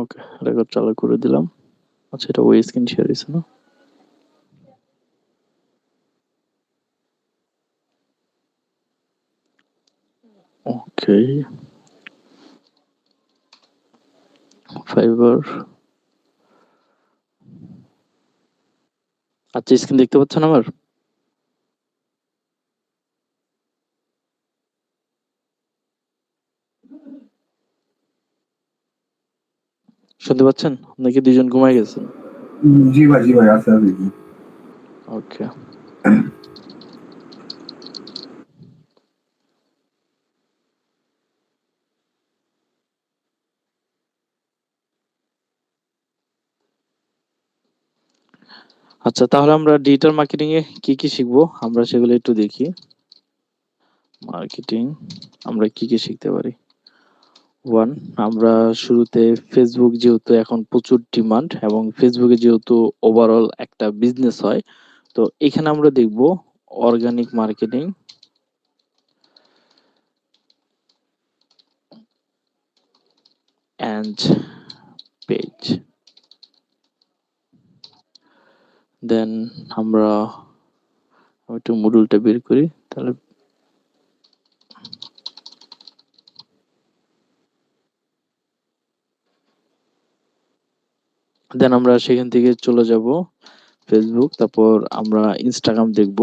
ওকে record চালু করে দিলাম। আচ্ছা এটা ওই স্ক্রিন শেয়ার হয়েছে না? ওকে ফাইবার আচ্ছা স্ক্রিন দেখতে পাচ্ছেন আমার? শুনতে পাচ্ছেন? নাকি দুজন ঘুমাই গেছেন? জি ভাই জি ভাই আছে আছে। ওকে। আচ্ছা তাহলে আমরা ডিজিটাল মার্কেটিং এ কি কি শিখব? আমরা সেগুলো একটু দেখি। মার্কেটিং আমরা কি কি শিখতে পারি? ওয়ান আমরা শুরুতে ফেসবুক যেহেতু এখন প্রচুর ডিমান্ড এবং ফেসবুকে যেহেতু ওভারঅল একটা বিজনেস হয়, তো এখানে আমরা দেখব organic marketing and page then আমরা আমি একটু মডুলটা বের করি, তাহলে দেন আমরা সেখান থেকে চলে যাব ফেসবুক তারপর আমরা ইনস্টাগ্রাম দেখব।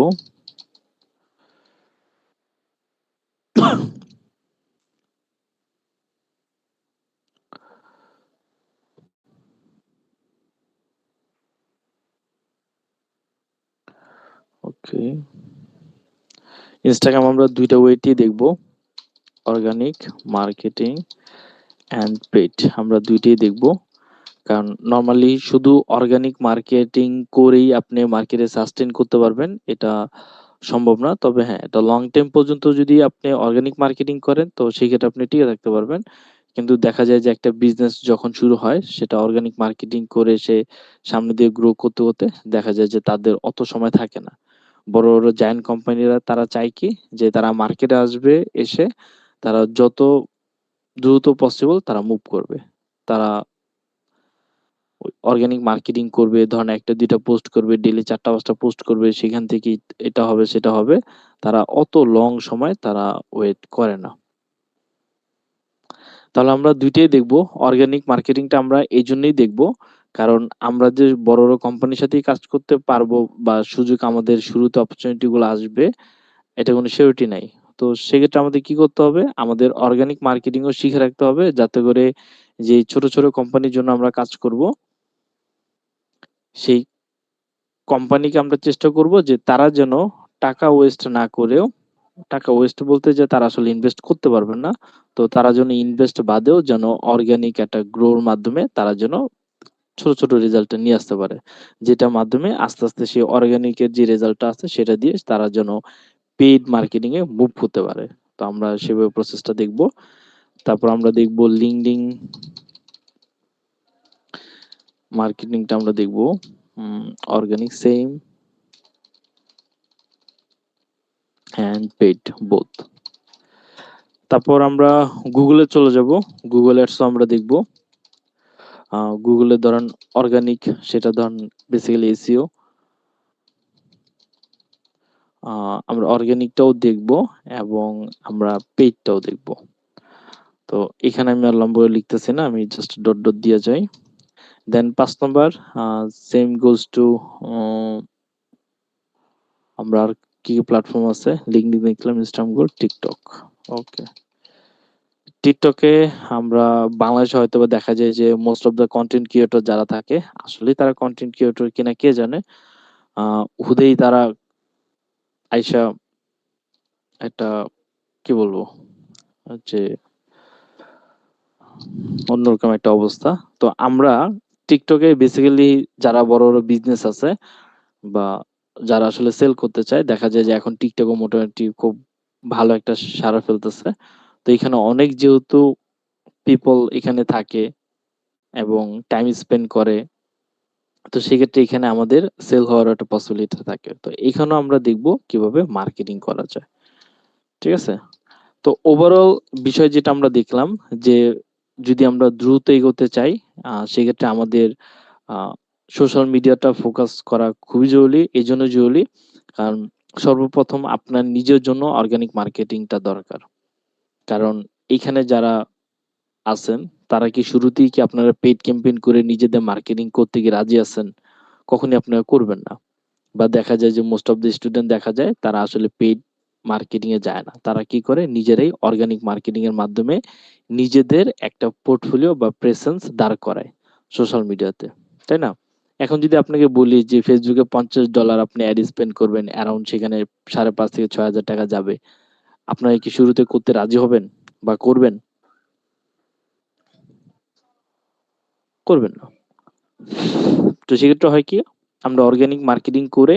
ওকে ইনস্টাগ্রাম আমরা দুইটা ওয়েটি দেখব। অর্গানিক মার্কেটিং অ্যান্ড পেড আমরা দুইটাই দেখব। কারণ নর্মালি শুধু অর্গানিক মার্কেটিং করেই আপনি মার্কেটে সাস্টেন করতে পারবেন, এটা সম্ভব না। তবে হ্যাঁ এটা লং টাইম পর্যন্ত যদি আপনি অর্গানিক মার্কেটিং করেন, তো সেক্ষেত্রে আপনি টিকে থাকতে পারবেন। কিন্তু দেখা যায় যে একটা বিজনেস যখন শুরু হয়, সেটা অর্গানিক মার্কেটিং করে সে সামনে দিয়ে গ্রো করতে করতে দেখা যায় যে তাদের অত সময় থাকে না। বড় বড় জায়ান্ট কোম্পানিরা তারা চায় কি? যে তারা মার্কেটে আসবে, এসে তারা যত দ্রুত পসিবল তারা মুভ করবে। তারা অর্গানিক মার্কেটিং করবে, ধরেন একটা, দুইটা পোস্ট করবে ডেলি চারটা, পাঁচটা পোস্ট করবে, সেখান থেকে এটা হবে, সেটা হবে, তারা অত লং সময় তারা ওয়েট করে না। তাহলে আমরা দুইটাই দেখব অর্গানিক মার্কেটিংটা আমরা এই জন্যই দেখব, কারণ আমরা যে বড় বড় কোম্পানির সাথেই কাজ করতে পারব বা সুযোগ আমাদের শুরুতে অপরচুনিটি গুলো আসবে, এটা কোনো সিউরিটি নাই। তো সেক্ষেত্রে আমাদের কি করতে হবে? আমাদের অর্গানিক মার্কেটিংও শিখে রাখতে হবে, যাতে করে যে ছোট ছোট কোম্পানির জন্য আমরা কাজ করব। সেই কোম্পানিকে আমরা চেষ্টা করব যে তারা যেন টাকা ওয়েস্ট না করেও, টাকা ওয়েস্ট বলতে যে তারা আসলে ইনভেস্ট করতে পারবে না, তো তারা যেন ইনভেস্ট বাদেও যেন অর্গানিক একটা গ্রোর মাধ্যমে তারা যেন ছোট ছোট রেজাল্টটা নিয়ে আসতে পারে। যেটা মাধ্যমে আস্তে আস্তে সেই অর্গানিকের যে রেজাল্টটা আছে সেটা দিয়ে তারা যেন পেইড মার্কেটিং এ মুভ করতে পারে। তো আমরা সেভাবে প্রসেসটা দেখব। তারপর আমরা দেখব লিঙ্কডিং মার্কেটিংটা আমরা দেখব। Organic same and paid both তারপর আমরা গুগলে চলে যাব। গুগল অ্যাডস আমরা দেখব। গুগলে ধরেন অর্গানিক সেটা ধরেন বেসিক্যালি এসিও আমরা অর্গানিকটাও দেখব এবং আমরা পেইডটাও দেখব। তো এখানে আমি আর লম্বা লিখতেছি না, আমি জাস্ট ডট ডট দিয়ে যাই। দেন পাঁচ নম্বর সেম গোজ টু আমরা আর কি প্ল্যাটফর্ম আছে? লিঙ্কডিন দেখলাম ইনস্টাগ্রাম টিকটক ওকে টিকটকে আমরা বাংলাদেশে হয়তো দেখা যায় যে most of the content creator যারা থাকে আসলে তারা কন্টেন্ট ক্রিয়েটর কিনা কে জানে? হুদেই তারা আইসা একটা, কি বলব? যে অন্যরকম একটা অবস্থা। তো আমরা টিকটকে বেসিক্যালি যারা বড় বড় বিজনেস আছে বা যারা আসলে সেল করতে চায়, দেখা যায় যে এখন টিকটকও মোটামুটি খুব ভালো একটা সারা ফেলতেছে। তো এখানে অনেক যেহেতু পিপল এখানে থাকে এবং টাইম স্পেন্ড করে, তো সেক্ষেত্রে এখানে আমাদের সেল হওয়ার একটা পসিবিলিটি থাকে। তো এখানেও আমরা দেখব কীভাবে মার্কেটিং করা যায়। ঠিক আছে? তো ওভারঅল বিষয় যেটা আমরা দেখলাম যে যদি আমরা দ্রুত এগোতে চাই সেক্ষেত্রে আমাদের সোশ্যাল মিডিয়াটা ফোকাস করা খুবই জরুরি। এই জন্য জরুরি কারণ সর্বপ্রথম আপনার নিজের জন্য অর্গানিক মার্কেটিংটা দরকার। কারণ এখানে যারা আছেন, তারা কি শুরুতেই কি আপনারা পেইড ক্যাম্পেইন করে নিজেদের মার্কেটিং করতে কি রাজি আছেন? কখনোই আপনারা করবেন না। বা দেখা যায় যে মোস্ট অফ দ্যা স্টুডেন্ট দেখা যায়, তারা আসলে পেইড মার্কেটিং এ যায় না। তারা কি করে নিজেরাই অর্গানিক মার্কেটিং এর মাধ্যমে নিজেদের একটা পোর্টফোলিও বা প্রেসেন্স দাঁড় করায় সোশ্যাল মিডিয়াতে। তাই না? এখন যদি আপনাকে বলি যে ফেসবুকে এ $50 আপনি অ্যাড স্পেন্ড করবেন অ্যারাউন্ড সেখানে ৳৫,৫০০ থেকে ৳৬,০০০ যাবে। আপনারা কি শুরুতে করতে রাজি হবেন বা করবেন? করবেন না। তো সেক্ষেত্রে হয় কি? আমরা অর্গানিক মার্কেটিং করে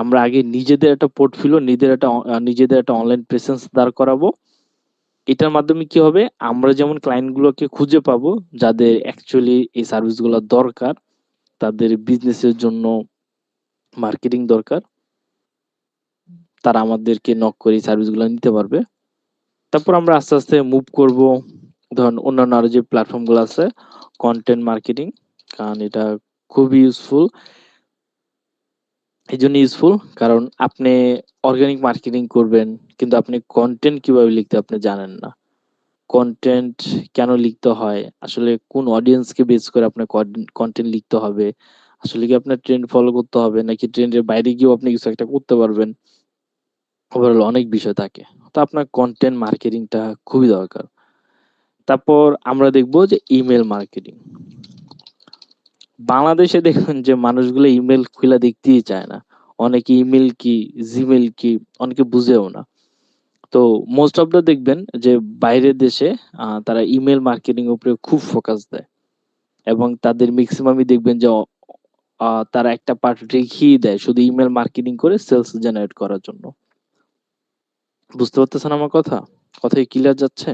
আমরা আগে নিজেদের একটা পোর্টফোলিও নিজেদের একটা নিজেদের একটা অনলাইন প্রেজেন্স দাঁড় করাবো। এটার মাধ্যমে কি হবে? আমরা যেমন ক্লায়েন্ট গুলোকে খুঁজে পাবো যাদের অ্যাকচুয়ালি এই সার্ভিসগুলা দরকার, তাদের বিজনেসের জন্য মার্কেটিং দরকার। তারা আমাদেরকে নক করে এই সার্ভিসগুলা নিতে পারবে। তারপর আমরা আস্তে, আস্তে মুভ করব ধরেন অন্যান্য আরও যে প্ল্যাটফর্মগুলো আছে কন্টেন্ট মার্কেটিং কারণ এটা খুবই ইউজফুল। এজন্য ইউজফুল কারণ আপনি অর্গানিক মার্কেটিং করবেন, কিন্তু আপনি কন্টেন্ট কীভাবে লিখতে আপনি জানেন না। কন্টেন্ট কেন লিখতে হয়? আসলে কোন অডিয়েন্সকে বেস করে আপনার কন্টেন্ট লিখতে হবে? আসলে কি আপনার ট্রেন্ড ফলো করতে হবে নাকি ট্রেন্ডের বাইরে গিয়েও আপনি কিছু একটা করতে পারবেন? ওভারঅল অনেক বিষয় থাকে। তো আপনার কনটেন্ট মার্কেটিংটা খুবই দরকার। তারপর আমরা দেখব যে ইমেল মার্কেটিং। বাংলাদেশে দেখবেন যে মানুষগুলো ইমেল খুইলা দেখতেই চায় না। অনেকে ইমেল কি, জিমেল কি অনেকে বুঝেও না। তো মোস্ট অফ দা দেখবেন যে বাইরের দেশে তারা ইমেল মার্কেটিং উপরে খুব ফোকাস দেয়। এবং তাদের ম্যাক্সিমামই দেখবেন যে তারা একটা পার্ট রেখেই দেয় শুধু ইমেল মার্কেটিং করে সেলস জেনারেট করার জন্য। বুঝতে পারতেছেন আমার কথা? কথা কি ক্লিয়ার যাচ্ছে?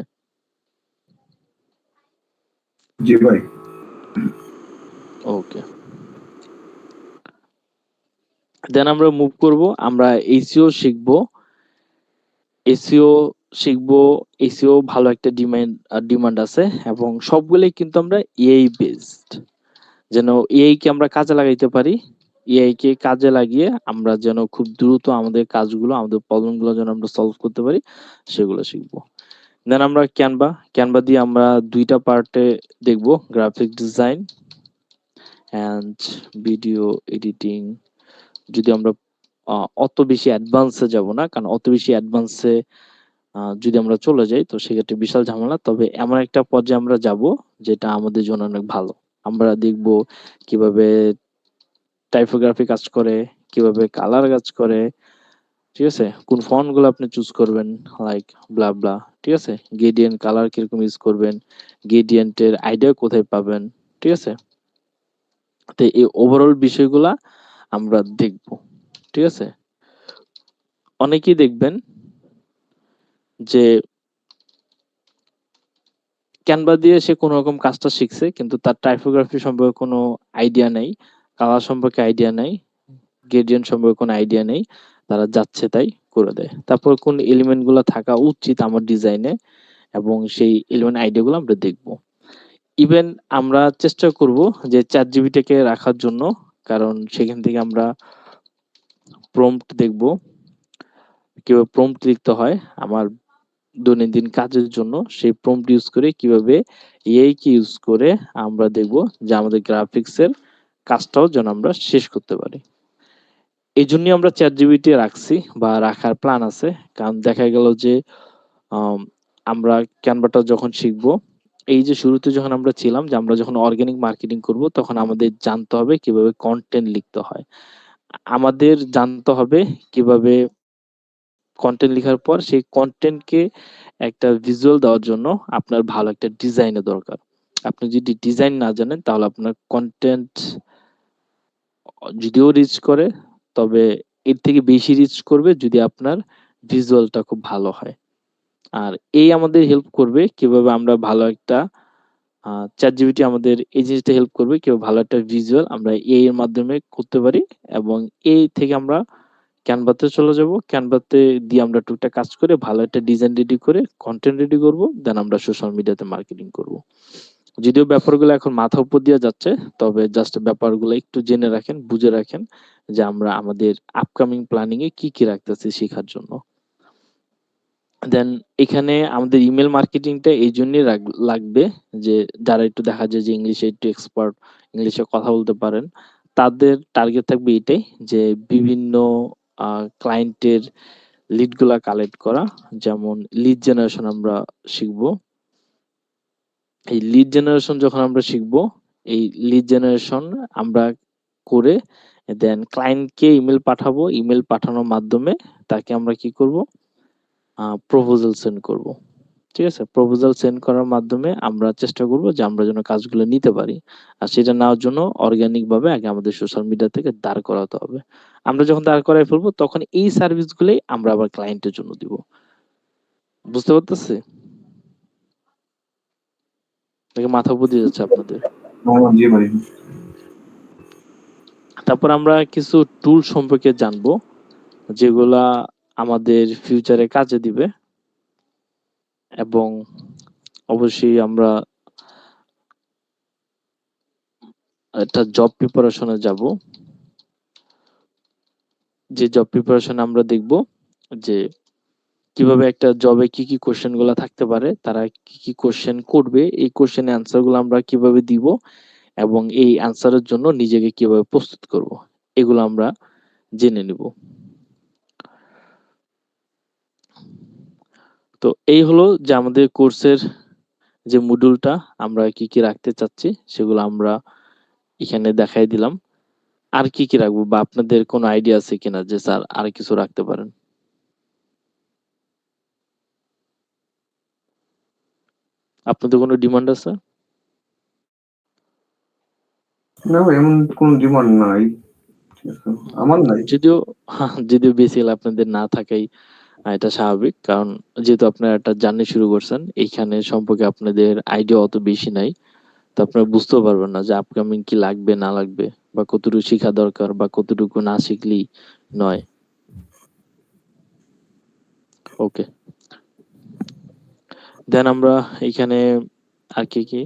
জি ভাই। ওকে। দেন আমরা মুভ করব। আমরা SEO শিখব। SEO শিখব। SEO ভালো একটা ডিমান্ড ডিমান্ড আছে এবং সবগুলোই কিন্তু আমরা AI বেসড। যেন AI কে আমরা কাজে লাগাইতে পারি। AI কে কাজে লাগিয়ে আমরা যেন খুব দ্রুত আমাদের কাজগুলো, আমাদের প্রবলেমগুলো যেন আমরা সলভ করতে পারি সেগুলো শিখব। দেন আমরা ক্যানভা ক্যানভা দিয়ে আমরা দুইটা পার্টে দেখব graphic design and video editing. যদি আমরা অত বেশি অ্যাডভান্সে যাব না। কারণ অত বেশি অ্যাডভান্সে যদি আমরা চলে যাই তো সেক্ষেত্রে বিশাল ঝামেলা। তবে এমন একটা পর্যায়ে আমরা যাব যেটা আমাদের জন্য অনেক ভালো। আমরা দেখব কীভাবে টাইপোগ্রাফি কাজ করে, কীভাবে কালার কাজ করে। ঠিক আছে? কোন ফন্টগুলো আপনি চুজ করবেন লাইক ব্লা, ব্লা। ঠিক আছে? গ্রেডিয়েন্ট কালার কীরকম ইউজ করবেন, গ্রেডিয়েন্ট এর আইডিয়া কোথায় পাবেন। ঠিক আছে? তো এই ওভারঅল বিষয়গুলা আমরা দেখব। ঠিক আছে? অনেকেই দেখবেন যে Canva দিয়ে সে কোনরকম কাজটা শিখছে কিন্তু তার টাইপোগ্রাফি সম্পর্কে কোনো আইডিয়া নেই, কালার সম্পর্কে আইডিয়া নেই, গ্রেডিয়েন্ট সম্পর্কে কোনো আইডিয়া নেই। তারা যাচ্ছে তাই করে দেয়। তারপর কোন এলিমেন্টগুলা থাকা উচিত আমার ডিজাইনে এবং সেই এলিমেন্ট আইডিয়া গুলো আমরা দেখব। ইভেন আমরা চেষ্টা করব যে ChatGPT কে রাখার জন্য কারণ সেখান থেকে আমরা প্রম্পট দেখব। কীভাবে প্রম্পট লিখতে হয় আমার দৈনন্দিন কাজের জন্য সেই প্রম্পট ইউজ করে কীভাবে AI কে ইউজ করে আমরা দেখব যে আমাদের গ্রাফিক্স এর কাজটাও যেন আমরা শেষ করতে পারি। এই জন্যই আমরা ChatGPT রাখছি বা রাখার প্ল্যান আছে। কারণ দেখা গেল যে আমরা ক্যানভাটা যখন শিখব, এই যে শুরুতে যখন আমরা ছিলাম যে আমরা যখন অর্গানিক মার্কেটিং করব, তখন আমাদের জানতে হবে কীভাবে কন্টেন্ট লিখতে হয়। আমাদের জানতে হবে কীভাবে কন্টেন্ট লিখার পর সেই কন্টেন্টকে একটা ভিজুয়াল দেওয়ার জন্য আপনার ভালো একটা ডিজাইন এর দরকার। আপনি যদি ডিজাইন না জানেন, তাহলে আপনার কন্টেন্ট যদিও রিচ করে, তবে এর থেকে বেশি রিচ করবে যদি আপনার ভিজুয়ালটা খুব ভালো হয়। আর এই আমাদের হেল্প করবে কীভাবে আমরা ভালো একটা, আ, ChatGPT আমাদের এই জিনিসটা হেল্প করবে কীভাবে ভালো একটা ভিজুয়াল আমরা AI এর মাধ্যমে করতে পারি এবং AI থেকে আমরা ক্যানভাতে চলে যাব। ক্যানভাতে দিয়ে আমরা টুকটাক কাজ করে ভালো একটা ডিজাইন রেডি করে কন্টেন্ট রেডি করব দেন আমরা সোশ্যাল মিডিয়াতে মার্কেটিং করব। যদিও ব্যাপারগুলো এখন মাথা উপর দিয়ে যাচ্ছে, তবে জাস্ট ব্যাপারগুলো একটু জেনে রাখেন, বুঝে রাখেন যে আমরা আমাদের আপকামিং প্ল্যানিং এ কি কি রাখতেছি শেখার জন্য। দেন এখানে আমাদের ইমেল মার্কেটিংটা এই জন্যই লাগবে যে যারা একটু দেখা যায় যে ইংলিশে একটু এক্সপার্ট ইংলিশে কথা বলতে পারেন, তাদের টার্গেট থাকবে এটাই যে বিভিন্ন ক্লায়েন্টের লিডগুলা কালেক্ট করা। যেমন লিড জেনারেশন আমরা শিখব। এই লিড জেনারেশন যখন আমরা শিখব, এই লিড জেনারেশন আমরা করে দেন ক্লায়েন্টকে ইমেল পাঠাবো। ইমেল পাঠানোর মাধ্যমে তাকে আমরা কি করব? প্রপোজাল সেন্ড করব। ঠিক আছে? প্রপোজাল সেন্ড করার মাধ্যমে আমরা চেষ্টা করব যে আমরা যেন কাজগুলো নিতে পারি। আর সেটা নেওয়ার জন্য অর্গানিক ভাবে আগে আমাদের সোশ্যাল মিডিয়া থেকে দাঁড় করাতে হবে। আমরা যখন দাঁড় করাই ফেলব, তখন এই সার্ভিসগুলোই আমরা আবার ক্লায়েন্টের জন্য দিব। বুঝতে পারতেছি? মাথা বুঝে যাচ্ছে আপনাদের। তারপর আমরা কিছু টুল সম্পর্কে জানব, যেগুলা আমাদের ফিউচারে কাজে দিবে। এবং অবশ্যই আমরা একটা জব প্রিপারেশনে যাব। যে জব প্রিপারেশন আমরা দেখব যে কীভাবে একটা জবে কি কি কোশ্চেনগুলা থাকতে পারে, তারা কি কি কোশ্চেন করবে, এই কোশ্চেন অ্যান্সারগুলো আমরা কীভাবে দিব এবং এই অ্যান্সারের জন্য নিজেকে কীভাবে প্রস্তুত করব, এগুলো আমরা জেনে নিব। তো এই হলো যে আমাদের কোর্সের যে মডিউলটা আমরা কি কি রাখতে চাচ্ছি সেগুলো আমরা এখানে দেখাই দিলাম। আর কি কি রাখব বা আপনাদের কোনো আইডিয়া আছে কিনা যে স্যার আর কিছু রাখতে পারেন আপনাদের কোনো ডিমান্ড আছে? না এমন কোন ডিমান্ড নাই। আমার নাই। যদিও যদিও বেসিক্যালি আপনাদের না থাকাই এটা স্বাভাবিক, কারণ যেহেতু আপনারা একটা জার্নি শুরু করছেন, এইখানে সম্পর্কে আপনাদের আইডিয়া অত বেশি নাই। তো আপনারা বুঝতেও পারবেন না যে আপকামিং কি লাগবে, না লাগবে, বা কতটুকু শেখা দরকার, বা কতটুকু না শিখলেই নয়। ওকে দেন আমরা এখানে আর কি কি?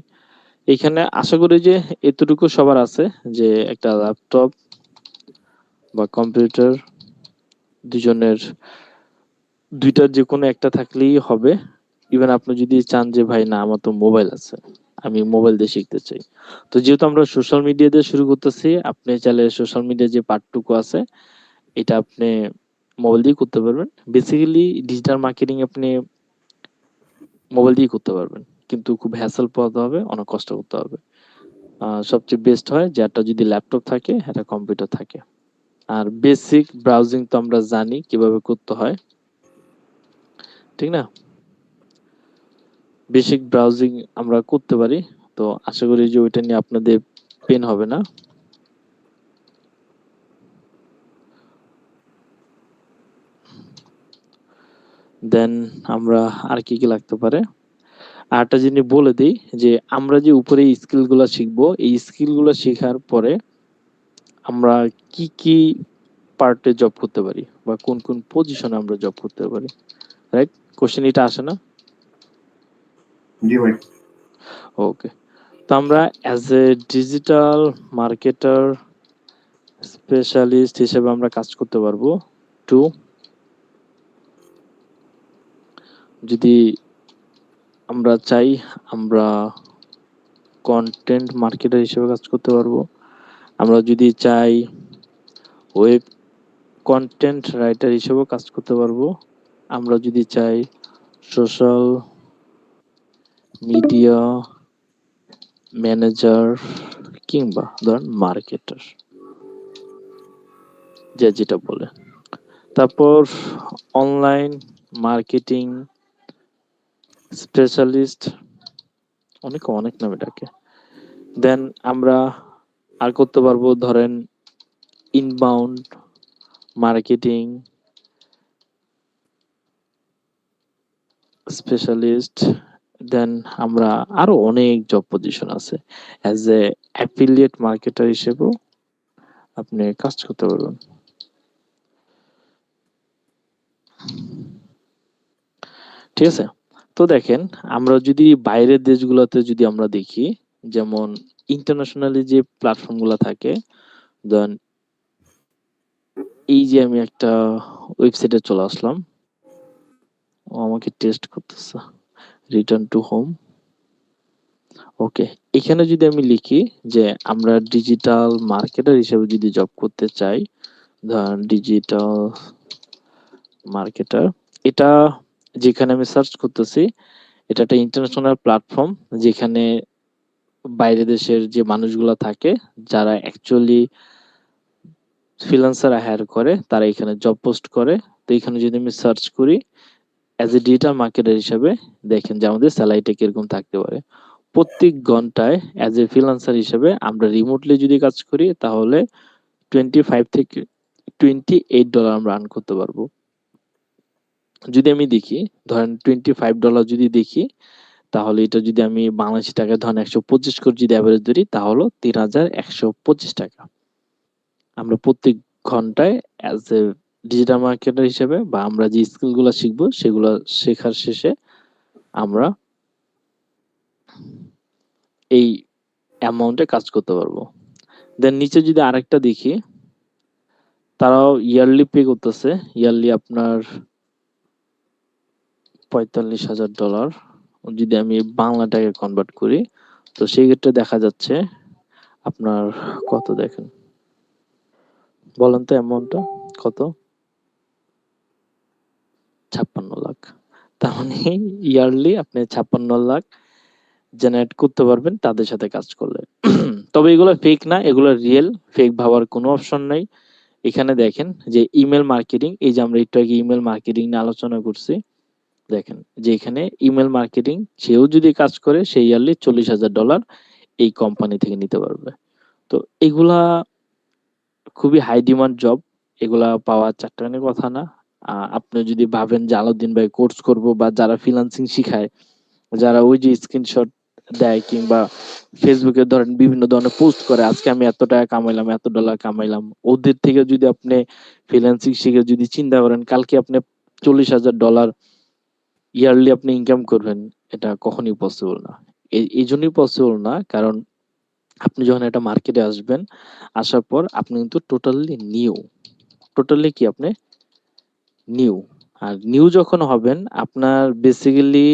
এখানে আশা করি যে এতটুকু সবার আছে, যে একটা ল্যাপটপ বা কম্পিউটার দুজনের দুইটার যে কোনো একটা থাকলেই হবে। ইভেন আপনি যদি চান যে, ভাই, না, আমার তো মোবাইল আছে, আমি মোবাইল দিয়ে শিখতে চাই। তো যেহেতু আমরা সোশ্যাল মিডিয়া দিয়ে শুরু করতেছি, আপনি চাইলে সোশ্যাল মিডিয়া যে পার্টটুকু আছে, এটা আপনি মোবাইল দিয়ে করতে পারবেন। বেসিক্যালি ডিজিটাল মার্কেটিং আপনি মোবাইল দিয়ে করতে পারবেন। কিন্তু খুব হ্যাসেল পোহাতে হবে, অনেক কষ্ট করতে হবে। সবচেয়ে বেস্ট হয় যে, একটা যদি ল্যাপটপ থাকে, একটা কম্পিউটার থাকে। আর বেসিক ব্রাউজিং তো আমরা জানি কীভাবে করতে হয়। ঠিক না? বেসিক ব্রাউজিং আমরা করতে পারি, তো আশা করি যে ওইটা নিয়ে আপনাদের পেন হবে না। দেন আমরা আর কি কি লাগতে পারে? আর একটা জিনিস বলে দিই যে, আমরা যে উপরে স্কিলগুলা শিখব, এই স্কিলগুলা শেখার পরে আমরা কি কি পার্টে জব করতে পারি বা কোন কোন পজিশনে আমরা জব করতে পারি রাইট কোশ্চেন এটা আসে না? জি ভাই। ওকে তো আমরা as a digital marketer specialist হিসেবে আমরা কাজ করতে পারব। টু যদি আমরা চাই আমরা কন্টেন্ট মার্কেটার হিসেবে কাজ করতে পারব। আমরা যদি চাই ওয়েব কন্টেন্ট রাইটার হিসেবেও কাজ করতে পারব। আমরা যদি চাই সোশ্যাল মিডিয়া ম্যানেজার কিংবা ধরেন মার্কেটার যে যেটা বলে। তারপর অনলাইন মার্কেটিং স্পেশালিস্ট অনেক অনেক নামে ডাকে। দেন আমরা আর করতে পারব ধরেন ইনবাউন্ড মার্কেটিং স্পেশালিস্ট দেন আমরা আরও অনেক জব পজিশন আছে। অ্যাজ এ অ্যাফিলিয়েট মার্কেটার হিসেবেও আপনি কাজ করতে পারবেন। ঠিক আছে? তো দেখেন, আমরা যদি বাইরের দেশগুলোতে যদি আমরা দেখি, যেমন ইন্টারন্যাশনালি যে প্ল্যাটফর্মগুলো থাকে দেন এই যে আমি একটা ওয়েবসাইটে চলে আসলাম ও আমাকে টেস্ট করতেছে। রিটার্ন টু হোম ওকে এখানে যদি আমি লিখি যে আমরা ডিজিটাল মার্কেটার হিসেবে যদি জব করতে চাই ধরেন ডিজিটাল মার্কেটার এটা যেখানে আমি সার্চ করতেছি, এটা একটা ইন্টারন্যাশনাল প্ল্যাটফর্ম যেখানে বাইরে দেশের যে মানুষগুলো থাকে, যারা অ্যাকচুয়ালি ফ্রিল্যান্সার হায়ার করে, তারা এখানে জব পোস্ট করে। তো এখানে যদি আমি সার্চ করি অ্যাজ এ ডিজিটাল মার্কেটার হিসাবে দেখেন যে আমাদের স্যালারিটা কীরকম থাকতে পারে। প্রত্যেক ঘন্টায় অ্যাজ এ ফ্রিল্যান্সার হিসেবে আমরা রিমোটলি যদি কাজ করি, তাহলে টোয়েন্টি ফাইভ থেকে টোয়েন্টি এইট ডলার আমরা আর্ন করতে পারব। যদি আমি দেখি, ধরেন টোয়েন্টি ফাইভ ডলার যদি দেখি, তাহলে এটা যদি আমি বাংলাদেশি টাকায় ধরেন একশো পঁচিশ করে যদি অ্যাভারেজ ধরি তাহলে তিন হাজার একশো পঁচিশ টাকা। আমরা প্রত্যেক ঘন্টায় অ্যাজ এ ডিজিটাল মার্কেটার হিসেবে বা আমরা যে স্কিলগুলো শিখব, সেগুলো শেখার শেষে আমরা এই অ্যামাউন্টে কাজ করতে পারব। দেন নিচে যদি আরেকটা দেখি, তারাও ইয়ারলি পে করতেছে। ইয়ারলি আপনার পঁয়তাল্লিশ হাজার ডলার যদি আমি বাংলা টাকায় কনভার্ট করি, তো সেই ক্ষেত্রে দেখা যাচ্ছে আপনার কত দেখেন? বলেন তো অ্যামাউন্টটা কত? ছাপ্পান্ন লাখ। তার মানে ইয়ারলি আপনি ছাপ্পান্ন লাখ জেনারেট করতে পারবেন, তাদের সাথে কাজ করলে। তবে এগুলো ফেক না, এগুলো রিয়েল ফেক ভাবার কোনো অপশন নাই। এখানে দেখেন যে ইমেল মার্কেটিং এই যে আমরা একটু আগে ইমেল মার্কেটিং নিয়ে আলোচনা করছি, দেখেন যে এখানে ইমেল মার্কেটিং সেও যদি কাজ করে সেই ইয়ারলি চল্লিশ হাজার ডলার এই কোম্পানি থেকে নিতে পারবে। তো এগুলা খুবই হাই ডিমান্ড জব এগুলা পাওয়া চারটানের কথা না। আপনি যদি ভাবেন যে আলাউদ্দিন ভাই কোর্স করব বা যারা ফ্রিল্যান্সিং শিখায়, যারা ওই যে স্ক্রিনশট দেয় কিংবা ফেসবুকে ধরেন বিভিন্ন ধরনের পোস্ট করে, আজকে আমি এত টাকা কামাইলাম, এত ডলার কামাইলাম, ওদের থেকে যদি আপনি ফ্রিল্যান্সিং শিখে যদি চিন্তা করেন, কালকে আপনি চল্লিশ হাজার ডলার ইয়ারলি আপনি ইনকাম করবেন, এটা কখনই পসিবল না। এই- এই জন্যই পসিবল না, কারণ আপনি যখন একটা মার্কেটে আসবেন, আসার পর আপনি কিন্তু টোটালি নিউ টোটালি কি আপনি নিউ আর নিউ যখন হবেন, আপনার বেসিক্যালি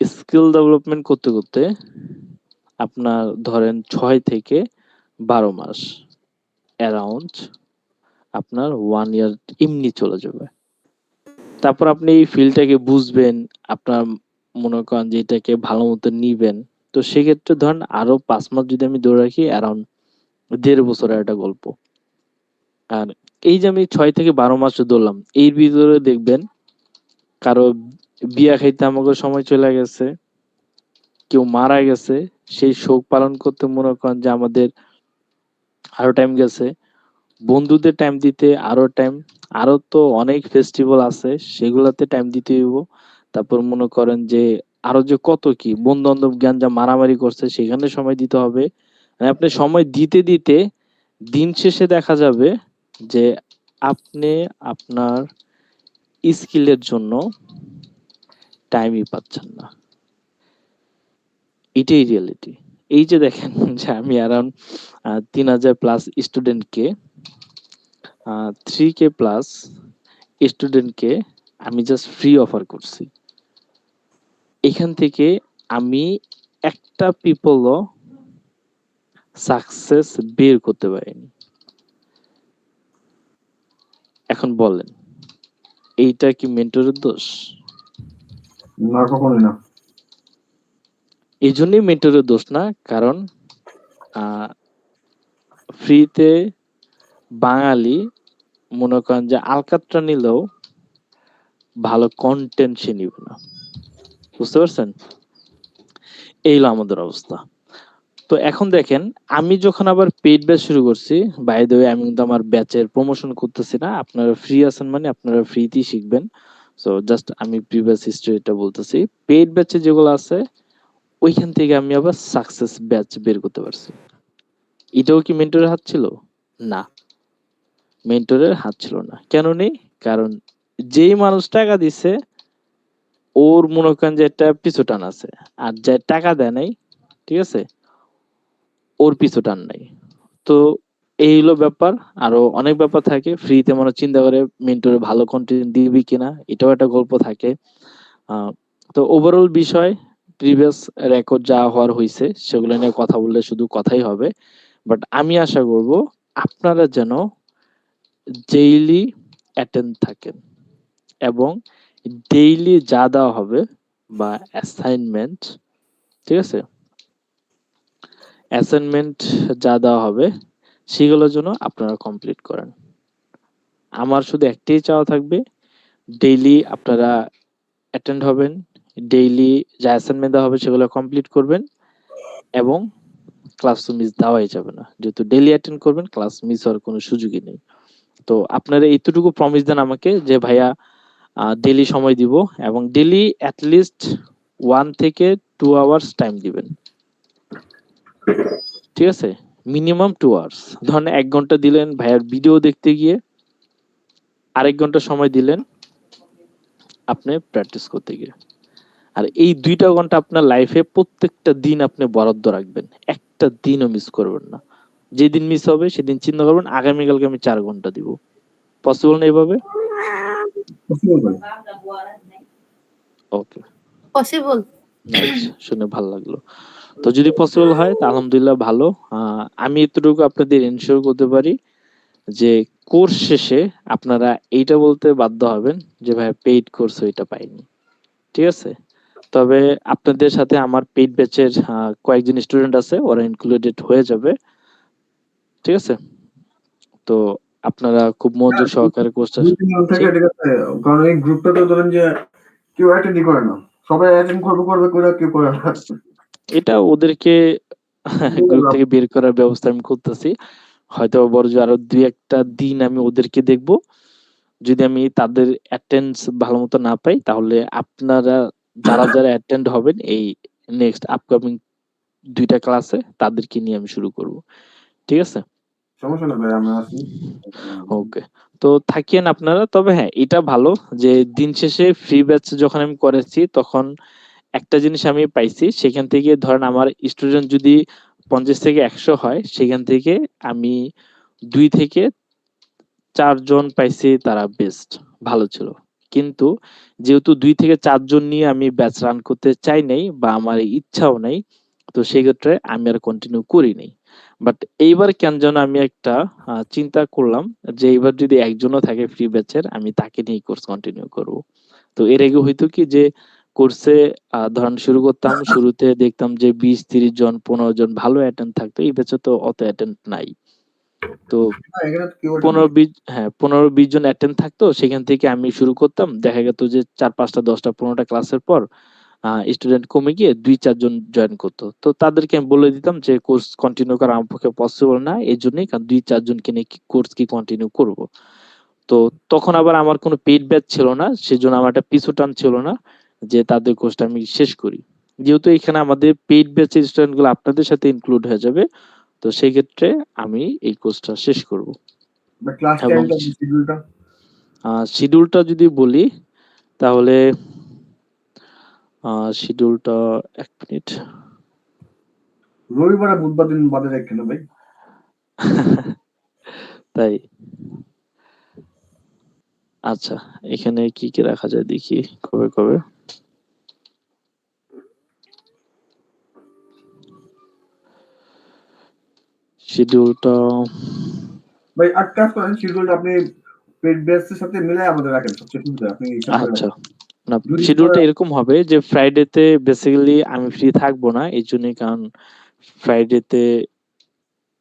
স্কিল ডেভেলপমেন্ট করতে করতে আপনার ধরেন ছয় থেকে বারো মাস অ্যারাউন্ড আপনার ওয়ান ইয়ার এমনি চলে যাবে। তারপর আপনি এই ফিল্ডটাকে বুঝবেন, আপনার মনে করেন যে এটাকে ভালো মতো নিবেন। তো সেক্ষেত্রে ধরেন আরও পাঁচ মাস যদি আমি ধরে রাখি অ্যারাউন্ড দেড় বছরের একটা গল্প। আর এই যে আমি ছয় থেকে বারো মাস ধরলাম, এর ভিতরে দেখবেন কারও বিয়া খাইতে আমাকে সময় চলে গেছে, কেউ মারা গেছে, সেই শোক পালন করতে মনে করেন যে আমাদের আরও টাইম গেছে। বন্ধুদের টাইম দিতে আরও টাইম আরও তো অনেক ফেস্টিভ্যাল আছে, সেগুলাতে টাইম দিতে হইব। তারপর মনে করেন যে আরও যে কত কি বন্ধু বান্ধব জ্ঞান যা মারামারি করছে, সেখানে সময় দিতে হবে। মানে আপনি সময় দিতে দিতে দিন শেষে দেখা যাবে যে আপনি আপনার স্কিলের জন্য টাইমই পাচ্ছেন না। এটাই রিয়েলিটি এই যে দেখেন যে আমি অ্যারাউন্ড তিন হাজার প্লাস স্টুডেন্টকে থ্রি কে প্লাস স্টুডেন্টকে আমি জাস্ট ফ্রি অফার করছি। এখান থেকে আমি একটা পিপলও সাকসেস বের করতে পারিনি। এখন বলেন এইটা কি মেন্টরের দোষ? না কখনোই না। এই জন্যই মেন্টরের দোষ না কারণ ফ্রিতে বাঙালি মনে করেন যে আলকাতরা নিলেও ভালো কন্টেন্ট সে নিবে না। বুঝতে পারছেন? এই হলো আমাদের অবস্থা। তো এখন দেখেন, আমি যখন আবার পেইড ব্যাচ শুরু করছি বাই দ্য আমি কিন্তু আমার ব্যাচের প্রমোশন করতেছি না, আপনারা ফ্রি আছেন মানে আপনারা ফ্রিতেই শিখবেন। সো জাস্ট আমি প্রিভিয়াস হিস্ট্রিটা বলতেছি পেইড ব্যাচে যেগুলো আছে, ওইখান থেকে আমি আবার সাকসেস ব্যাচ বের করতে পারছি। এটাও কি মেন্টরের হাত ছিল? না। মেন্টরের হাত ছিল না। কেন নেই কারণ যেই মানুষ টাকা দিছে, ওর মনে করেন যে একটা পিছু টান আছে। আর যে টাকা দেয় নাই, ঠিক আছে? ওর পিছু টান নাই। তো এই হলো ব্যাপার। আরও অনেক ব্যাপার থাকে। ফ্রিতে মনে চিন্তা করে মেন্টরে ভালো কন্টেন্ট দিবি কিনা, এটাও একটা গল্প থাকে। তো ওভারঅল বিষয় প্রিভিয়াস রেকর্ড যা হওয়ার হয়েছে সেগুলো নিয়ে কথা বললে শুধু কথাই হবে। বাট আমি আশা করব আপনারা যেন ডেইলি অ্যাটেন্ড থাকেন। এবং ডেইলি যা দেওয়া হবে বা অ্যাসাইনমেন্ট ঠিক আছে? অ্যাসাইনমেন্ট যা দেওয়া হবে, সেগুলোর জন্য আপনারা কমপ্লিট করেন। আমার শুধু একটাই চাওয়া থাকবে ডেইলি আপনারা অ্যাটেন্ড হবেন ডেইলি যা অ্যাসাইনমেন্ট দেওয়া হবে সেগুলো কমপ্লিট করবেন এবং ক্লাস তো মিস দেওয়াই যাবে না। যেহেতু ডেইলি অ্যাটেন্ড করবেন ক্লাস মিস হওয়ার কোনো সুযোগই নেই। তো আপনারা এইটুকু প্রমিস দেন আমাকে যে, ভাইয়া ডেইলি সময় দিব এবং ডেইলি লিস্ট ওয়ান থেকে টু আওয়ার্স টাইম দিবেন। ঠিক আছে? মিনিমাম টু আওয়ার্স ধরেন এক ঘণ্টা দিলেন ভাইয়ার ভিডিও দেখতে গিয়ে আরেক ঘণ্টা সময় দিলেন আপনি প্র্যাকটিস করতে গিয়ে। আর এই দুইটা ঘণ্টা আপনার লাইফে প্রত্যেকটা দিন আপনি বরাদ্দ রাখবেন। একটা দিনও মিস করবেন না। যেদিন মিস হবে সেদিন চিন্তা করবেন আগামীকালকে আমি চার ঘণ্টা দিব। পসিবল না এইভাবে ওকে পসিবল শুনে ভালো লাগল। তো যদি পসিবল হয় তা আলহামদুলিল্লাহ ভালো। আমি এতটুকু আপনাদের এনশিওর করতে পারি যে কোর্স শেষে আপনারা এইটা বলতে বাধ্য হবেন যে ভাই পেইড কোর্স ওইটা পাইনি। ঠিক আছে? তবে আপনাদের সাথে আমার পেইড ব্যাচের কয়েকজন স্টুডেন্ট আছে ওরা ইনক্লুডেড হয়ে যাবে। ঠিক আছে? তো আপনারা খুব মনোযোগ সহকারে কোর্সটা ঠিক আছে কারণ এই গ্রুপটা তো ধরেন যে কেউ অ্যাটেন্ডই করে না। সবাই অ্যাটেন্ড করবে করবে করে কেউ করে না। এটা ওদেরকে গ্রুপ থেকে বের করার ব্যবস্থা আমি করতেছি। হয়তো বড় আরও দুই একটা দিন আমি ওদেরকে দেখব। যদি আমি তাদের অ্যাটেন্ডস ভালো মতো না পাই তাহলে আপনারা যারা যারা অ্যাটেন্ড হবেন এই নেক্সট আপকামিং দুইটা ক্লাসে তাদেরকে নিয়ে আমি শুরু করব। ঠিক আছে? সমস্যা নেই ভাই আমরা আছি। ওকে। তো থাকিয়েন আপনারা তবে হ্যাঁ এটা ভালো যে দিন শেষে ফ্রি ব্যাচ যখন আমি করেছি তখন একটা জিনিস আমি পাইছি, সেখান থেকে ধরেন আমার স্টুডেন্ট যদি পঞ্চাশ থেকে একশো হয়, সেখান থেকে আমি দুই থেকে চারজন পাইছি তারা বেস্ট ভালো ছিল। কিন্তু যেহেতু দুই থেকে চারজন নিয়ে আমি ব্যাচ রান করতে চাই নাই বা আমার ইচ্ছাও নাই, তো সেই ক্ষেত্রে আমি আর কন্টিনিউ করি নাই। বাট এইবার কেন যেন আমি একটা চিন্তা করলাম যে এইবার যদি একজনও থাকে ফ্রি ব্যাচের আমি তাকে নিয়ে কোর্স কন্টিনিউ করব। তো এর আগে হইতো কি যে কোর্সে ধরেন শুরু করতাম শুরুতে দেখতাম যে বিশ তিরিশ জন পনেরো জন ভালো অ্যাটেন্ড থাকতো এই ব্যাচে তো অত অ্যাটেন্ড নাই। তো attend পনেরো বিশ হ্যাঁ পনেরো বিশ জন অ্যাটেন্ড থাকতো সেখান থেকে আমি শুরু করতাম দেখা যেত যে চার পাঁচটা দশটা পনেরোটা ক্লাসের পর স্টুডেন্ট কমে গিয়ে দুই চারজন জয়েন করতো। তো তাদেরকে আমি বলে দিতাম যে কোর্স কন্টিনিউ করা আমার পক্ষে পসিবল না এই জন্যই কারণ দুই চারজনকে নিয়ে কোর্স কি কন্টিনিউ করব। তো তখন আবার আমার কোনো পেইড ব্যাচ ছিল না সেজন্য আমার একটা পিছু টান ছিল না। যে তাদের কোর্সটা আমি শেষ করি। যেহেতু এখানে আমাদের পেইড ব্যাচের স্টুডেন্টগুলো আপনাদের সাথে ইনক্লুড হয়ে যাবে তো সেই ক্ষেত্রে আমি এই কোর্সটা শেষ করব। শিডিউলটা যদি বলি তাহলে শিডিউলটা এক মিনিট রবিবার বুধবার দিন বাদে রাখেন ভাই? তাই। আচ্ছা এখানে কি কি রাখা যায় দেখি কবে কবে। শিডিউলটা ভাই আট কাজ করেন শিডিউলটা আপনি পেড সাথে মিলাই আমাদের রাখেন সবচেয়ে সুবিধা আপনি আচ্ছা। না শিডিউলটা এরকম হবে যে ফ্রাইডেতে বেসিক্যালি আমি ফ্রি থাকব না এই জন্যই কারণ ফ্রাইডেতে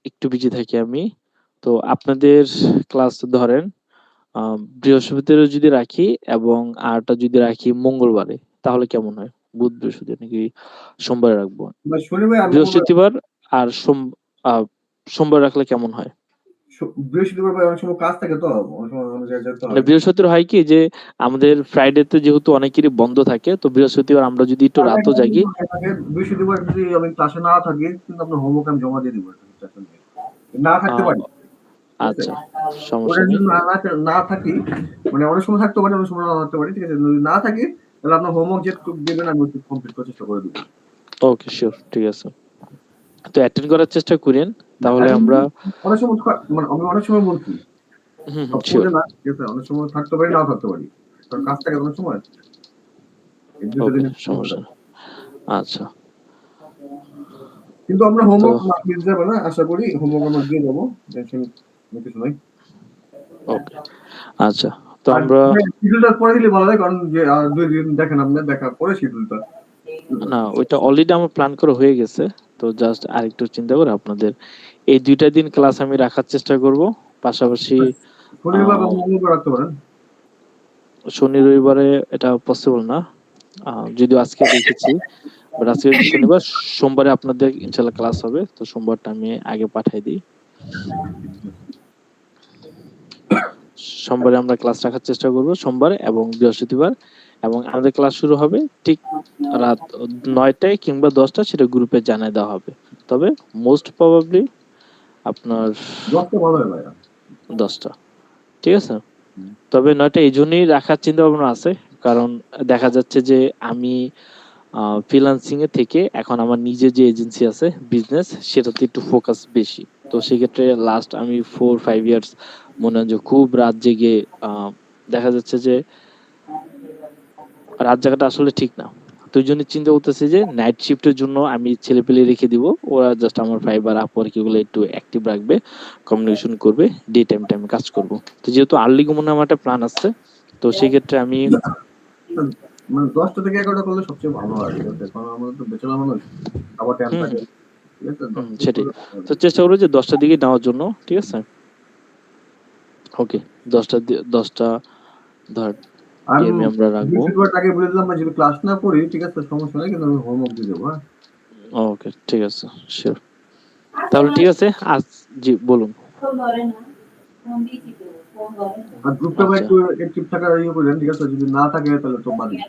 একটু বিজি থাকি আমি। তো আপনাদের ক্লাস ধরেন বৃহস্পতিবারে যদি রাখি এবং আরটা যদি রাখি মঙ্গলবারে তাহলে কেমন হয়? বুধ বৃহস্পতি নাকি সোমবারে রাখব? বৃহস্পতিবার আর সোম সোমবার রাখলে কেমন হয় বৃহস্পতিবার ভাই অনেক সময় কাজ থাকে তো অনেক সময় অনেক জায়গায় যেতে মানে হয়। বৃহস্পতিবার হয় কি যে আমাদের ফ্রাইডেতে যেহেতু অনেকেরই বন্ধ থাকে তো বৃহস্পতিবার আমরা যদি একটু রাতও জাগি বৃহস্পতিবার যদি আমি ক্লাসে না থাকি কিন্তু আপনার হোমওয়ার্ক আমি জমা দিয়ে দিব না থাকতে পারি আচ্ছা সমস্যা নেই। না না না থাকি মানে অনেক সময় থাকতে পারে, অনেক সময় নাও থাকতে পারি। ঠিক আছে? যদি না থাকি তাহলে আপনার হোমওয়ার্ক দিবেন আমি কমপ্লিট করার চেষ্টা করে দেব। ওকে সিউর ঠিক আছে। তো অ্যাটেন্ড করার চেষ্টা করেন। তাহলে আমরা অনেক সময় মানে আমি অনেক সময় বলছি। না, অনেক সময় থাকতে পারি, নাও থাকতে পারি। কারণ কাজ থাকে অনেক সময়। এই ২ টা ওকে জিনিস সমস্যা আচ্ছা। কিন্তু আমরা হোমওয়ার্ক মিস যাবে না। আশা করি হোমওয়ার্ক আমরা দিয়ে দেব। টেনশন কিছু নাই। ওকে। আচ্ছা। তো আমরা শিডিউলটা পরে দিলে ভালো হয়। কারণ যে দুই দিন দেখেন আপনি দেখা পরে শিডিউলটা। না ওইটা অলরেডি আমার প্ল্যান করা হয়ে গেছে। তো জাস্ট আরেকটু চিন্তা করে আপনাদের এই ২ টা দিন ক্লাস আমি রাখার চেষ্টা করব। পাশাপাশি। শনি রবিবারে এটা পসিবল না। যদিও আজকে দেখেছি। বাট আজকে শনিবার, সোমবারে আপনাদের ইনশাল্লাহ ক্লাস হবে। তো সোমবারটা আমি আগে পাঠায় দিই সোমবারে আমরা ক্লাস রাখার চেষ্টা করব। সোমবার এবং বৃহস্পতিবার এবং আমাদের ক্লাস শুরু হবে ঠিক রাত ৯ টায় কিংবা ১০ টায় সেটা গ্রুপে জানায় দেওয়া হবে। তবে মোস্ট প্রবাবলি আপনার ১০ টা ভালো হয় ভাইয়া। ১০ টা। ঠিক আছে? তবে ৯ টা এইজন্যই রাখার চিন্তাভাবনা আছে। কারণ দেখা যাচ্ছে যে আমি আ ফ্রিল্যান্সিং এ থেকে এখন আমার নিজের যে এজেন্সি আছে বিজনেস সেটাতে একটু ফোকাস বেশি। তো সেক্ষেত্রে লাস্ট আমি 4-5 ইয়ার্স মনে হয় যে খুব রাত জেগে দেখা যাচ্ছে যে রাত জাগাটা আসলে ঠিক না। তো এইজন্য চিন্তা করতেছি যে নাইট শিফটের জন্য আমি ছেলে পেলে রেখে দিব। ওরা জাস্ট আমার Fiverr, Upwork এগুলো একটু অ্যাক্টিভ রাখবে, কমিউনিকেশন করবে। ডে টাইম টা আমি কাজ করব। তো যেহেতু আর্লি ঘুমানোর আমার একটা প্ল্যান আছে। তো সেক্ষেত্রে আমি মানে ১০ থেকে ১১ টা করলে সবচেয়ে ভালো হয়। কারণ আমরা তো ব্যাচেলর মানুষ। আবার টাইম থাকে। ঠিক আছে? ১০ হুম, থেকে সেটাই। তো চেষ্টা করব যে ১০ টার দিকে নেওয়ার জন্য। ঠিক আছে? ওকে। ১০ টা দি ১০ টা ধর আমি আমরা রাখব। আগে বলে দিলাম যদি ক্লাস না করি ঠিক আছে সমস্যা নাই। কিন্তু আমি হোমওয়ার্ক দিয়ে দেব, হ্যাঁ? ওকে ঠিক আছে। সিউর। তাহলে ঠিক আছে। আজ জি বলুন। আর গ্রুপটা ভাই আচ্ছা। একটু অ্যাক্টিভ থাকার ইয়ে করেন। ঠিক আছে? যদি না থাকে তাহলে তো বাদই।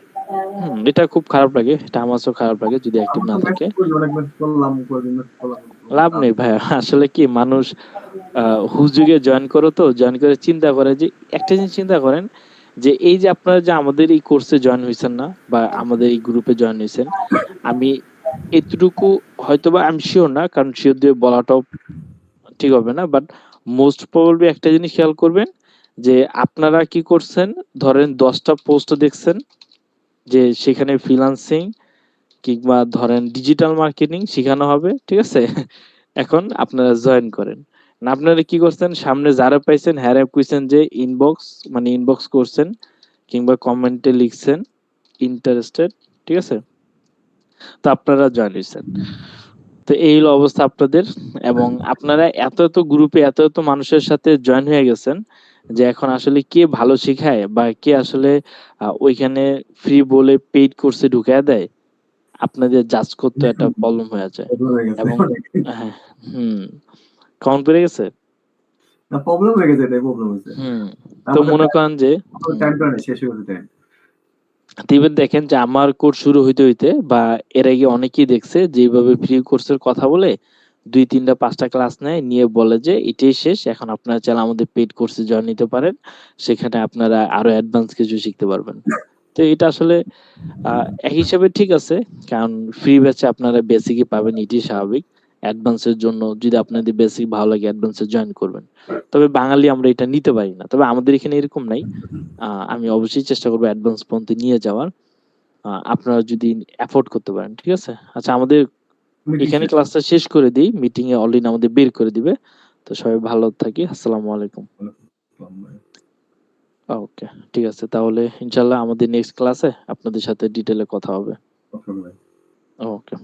এটা খুব খারাপ লাগে। এটা আমার কাছেও খারাপ লাগে যদি অ্যাক্টিভ না থাকে। লাভ নেই ভাইয়া। আসলে কি মানুষ হুজুগে জয়েন করো তো জয়েন করে চিন্তা করে যে একটা জিনিস চিন্তা করেন যে এই যে আপনারা যে আমাদের এই কোর্সে জয়েন হয়েছেন না, বা আমাদের এই গ্রুপে জয়েন হয়েছেন, আমি এতটুকু হয়তোবা আমি শিওর না। কারণ শিওর দিয়ে বলাটাও ঠিক হবে না। বাট মোস্ট প্রবাবলি একটা জিনিস খেয়াল করবেন, যে আপনারা কি করছেন, ধরেন ১০ টা পোস্ট দেখছেন, যে সেখানে ফ্রিল্যান্সিং কিংবা ধরেন ডিজিটাল মার্কেটিং শেখানো হবে। ঠিক আছে? এখন আপনারা জয়েন করেন। না আপনারা কি করছেন সামনে যারা পাইছেন হ্যাঁরে কইছেন যে ইনবক্স মানে ইনবক্স করছেন কিংবা কমেন্টে লিখছেন ইন্টারেস্টেড। ঠিক আছে? তো আপনারা জয়েন হয়েছেন তো এই হলো অবস্থা আপনাদের এবং আপনারা এত, এত গ্রুপে এত, এত মানুষের সাথে জয়েন হয়ে গেছেন যে এখন আসলে কে ভালো শিখায় বা কে আসলে ওইখানে ফ্রি বলে পেইড কোর্সে ঢুকায়া দেয়। আপনাদের জাজ করতে একটা প্রবলেম হয়ে যায়। হয়ে এবং হ্যাঁ, হুম। কাউন্ট বেড়ে গেছে? না প্রবলেম হয়ে গেছে প্রবলেম হইছে। তো মনে করেন যে আমাদের হুম। টাইম টাইম শেষ হয়ে টাইম। তো দেখেন যে আমার কোর্স শুরু হইতে, হইতে বা এর আগে অনেকেই দেখছে যেভাবে ফ্রি কোর্সের কথা বলে ২, ৩ টা ৫ টা ক্লাস নেয়। নিয়ে বলে যে এটাই শেষ। এখন আপনারা চাইলে আমাদের পেইড কোর্সে জয়েন নিতে পারেন। সেখানে আপনারা আরও অ্যাডভান্স কিছু শিখতে পারবেন। তো এটা আসলে এক হিসাবে ঠিক আছে। কারণ ফ্রি ব্যাচে আপনারা বেসিকই পাবেন এটাই স্বাভাবিক। অ্যাডভান্স এর জন্য যদি আপনাদের বেসিক ভালো লাগে অ্যাডভান্স জয়েন করবেন। তবে বাঙালি আমরা এটা নিতে পারি না। তবে আমাদের এখানে এরকম নাই। আমি অবশ্যই চেষ্টা করব অ্যাডভান্স পর্যন্ত নিয়ে যাওয়ার। আপনারা যদি এফোর্ড করতে পারেন। ঠিক আছে? আচ্ছা আমাদের এখানে ক্লাসটা শেষ করে দেই। মিটিং এ অলরেডি আমাদের বের করে দিবে। তো সবাই ভালো থাকি। আসসালামু আলাইকুম। ওকে। ঠিক আছে। তাহলে ইনশাআল্লাহ আমাদের নেক্সট ক্লাসে আপনাদের সাথে ডিটেইলে কথা হবে। ওকে।